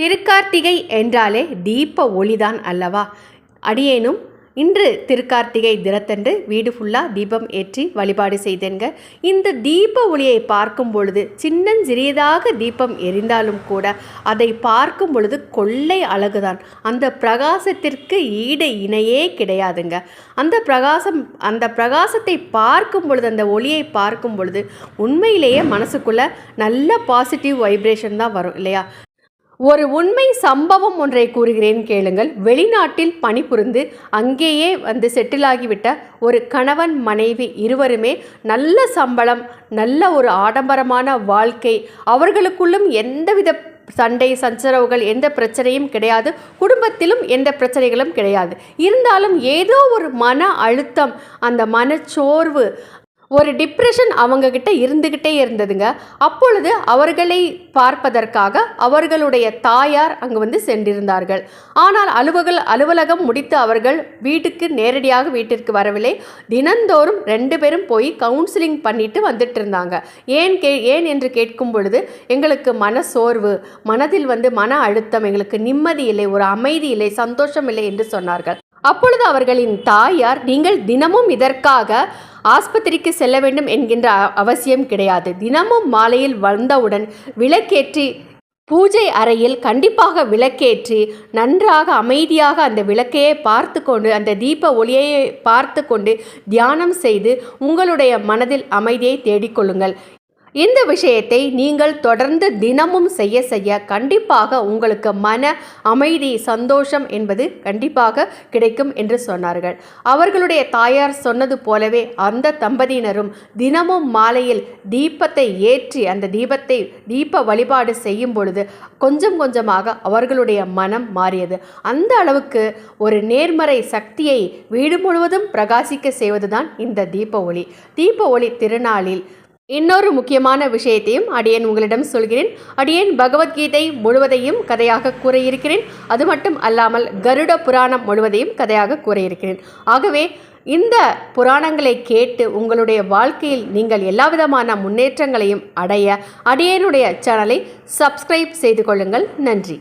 திருக்கார்த்திகை என்றாலே தீப ஒளிதான் அல்லவா? அடியேனும் இன்று திருக்கார்த்திகை தினத்தன்று வீடு ஃபுல்லாக தீபம் ஏற்றி வழிபாடு செய்தேங்க இந்த தீப ஒளியை பார்க்கும் பொழுது சின்னஞ்சிறியதாக தீபம் எரிந்தாலும் கூட அதை பார்க்கும் பொழுது கொள்ளை அழகுதான். அந்த பிரகாசத்திற்கு ஈடு இணையே கிடையாதுங்க. அந்த பிரகாசம் அந்த பிரகாசத்தை பார்க்கும் பொழுது அந்த ஒளியை பார்க்கும் பொழுது உண்மையிலேயே மனசுக்குள்ளே நல்ல பாசிட்டிவ் வைப்ரேஷன் தான் வரும் இல்லையா? ஒரு உண்மை சம்பவம் ஒன்றை கூறுகிறேன் கேளுங்கள். வெளிநாட்டில் பணிபுரிந்து அங்கேயே வந்து செட்டில் ஆகிவிட்ட ஒரு கணவன் மனைவி இருவருமே நல்ல சம்பளம் நல்ல ஒரு ஆடம்பரமான வாழ்க்கை அவர்களுக்குள்ளும் எந்தவித சண்டை சச்சரவுகள் எந்த பிரச்சனையும் கிடையாது. குடும்பத்திலும் எந்த பிரச்சனைகளும் கிடையாது. இருந்தாலும் ஏதோ ஒரு மன அழுத்தம் அந்த மனச்சோர்வு ஒரு டிப்ரெஷன் அவங்கக்கிட்ட இருந்துக்கிட்டே இருந்ததுங்க. அப்பொழுது அவர்களை பார்ப்பதற்காக அவர்களுடைய தாயார் அங்கு வந்து சென்றிருந்தார்கள். ஆனால் அலுவலக அலுவலகம் முடித்து அவர்கள் வீட்டுக்கு நேரடியாக வீட்டிற்கு வரவில்லை. தினந்தோறும் ரெண்டு பேரும் போய் கவுன்சிலிங் பண்ணிட்டு வந்துட்டு இருந்தாங்க ஏன் கே ஏன் என்று கேட்கும் பொழுது எங்களுக்கு மன சோர்வு மனதில் வந்து மன அழுத்தம் எங்களுக்கு நிம்மதி இல்லை ஒரு அமைதி இல்லை சந்தோஷம் இல்லை என்று சொன்னார்கள். அப்பொழுது அவர்களின் தாயார் நீங்கள் தினமும் இதற்காக ஆஸ்பத்திரிக்கு செல்ல வேண்டும் என்கின்ற அவசியம் கிடையாது. தினமும் மாலையில் வந்தவுடன் விளக்கேற்றி பூஜை அறையில் கண்டிப்பாக விளக்கேற்றி நன்றாக அமைதியாக அந்த விளக்கையே பார்த்து கொண்டு அந்த தீப ஒளியை பார்த்து கொண்டு தியானம் செய்து உங்களுடைய மனதில் அமைதியை தேடிக்கொள்ளுங்கள். இந்த விஷயத்தை நீங்கள் தொடர்ந்து தினமும் செய்ய செய்ய கண்டிப்பாக உங்களுக்கு மன அமைதி சந்தோஷம் என்பது கண்டிப்பாக கிடைக்கும் என்று சொன்னார்கள். அவர்களுடைய தாயார் சொன்னது போலவே அந்த தம்பதியினரும் தினமும் மாலையில் தீபத்தை ஏற்றி அந்த தீபத்தை தீப வழிபாடு செய்யும் பொழுது கொஞ்சம் கொஞ்சமாக அவர்களுடைய மனம் மாறியது. அந்த அளவுக்கு ஒரு நேர்மறை சக்தியை வீடு முழுவதும் பிரகாசிக்க செய்வதுதான் இந்த தீப ஒளி. தீப ஒளி திருநாளில் இன்னொரு முக்கியமான விஷயத்தையும் அடியேன் உங்களிடம் சொல்கிறேன். அடியேன் பகவத்கீதை முழுவதையும் கதையாக கூற இருக்கிறேன் அது மட்டும் அல்லாமல் கருட புராணம் முழுவதையும் கதையாக கூற இருக்கிறேன் ஆகவே இந்த புராணங்களை கேட்டு உங்களுடைய வாழ்க்கையில் நீங்கள் எல்லா விதமான முன்னேற்றங்களையும் அடைய அடியேனுடைய சேனலை சப்ஸ்கிரைப் செய்து கொள்ளுங்கள். நன்றி.